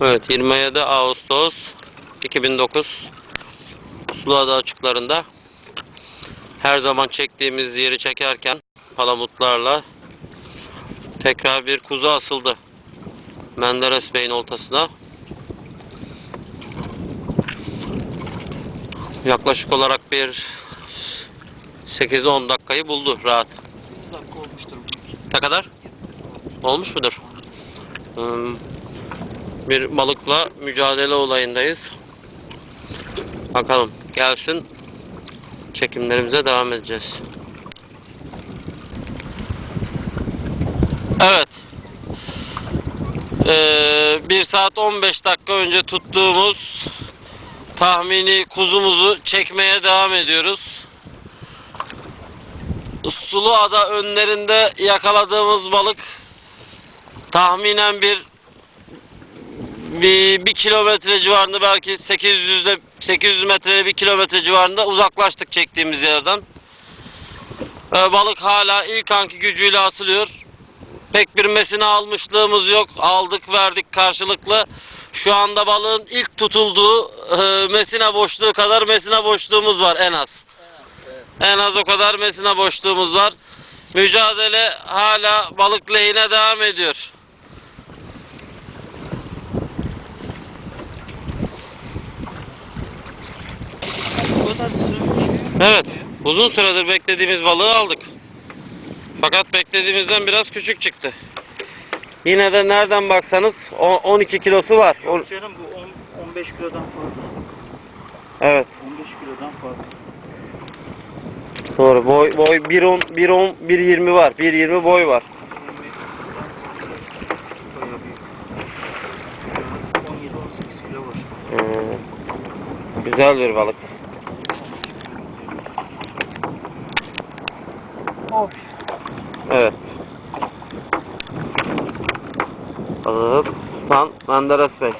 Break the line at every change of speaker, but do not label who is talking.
Evet 27 Ağustos 2009 Suluada açıklarında her zaman çektiğimiz yeri çekerken palamutlarla tekrar bir kuzu asıldı. Menderes Bey'in oltasına. Yaklaşık olarak bir 8-10 dakikayı buldu rahat. Ne kadar? Olmuş mudur? Hmm, Bir balıkla mücadele olayındayız. Bakalım gelsin. Çekimlerimize devam edeceğiz. Evet. Ee, 1 saat 15 dakika önce tuttuğumuz tahmini kuzumuzu çekmeye devam ediyoruz. Sulu ada önlerinde yakaladığımız balık tahminen bir bir, bir kilometre civarında belki 800'de 800 metre bir kilometre civarında uzaklaştık çektiğimiz yerden. Ee, balık hala ilk anki gücüyle asılıyor. Pek bir mesine almışlığımız yok. Aldık verdik karşılıklı. Şu anda balığın ilk tutulduğu e, mesine boşluğu kadar mesine boşluğumuz var en az. En az o kadar mesine boşluğumuz var. Mücadele hala balık lehine devam ediyor.
Bu kadar sığ bir şey yok.
Evet, uzun süredir beklediğimiz balığı aldık. Fakat beklediğimizden biraz küçük çıktı. Yine de nereden baksanız o- 12 kilosu var.
Yok canım bu 10, 15 kilodan fazla.
Evet,
15 kilodan fazla.
doğru. Boy boy 1.10 1.10 1.20 var. 1.20 boy var.
17-18 kilo var.
Hmm, Güzel bir balık. Evet. Balığı tutan Menderes Bey.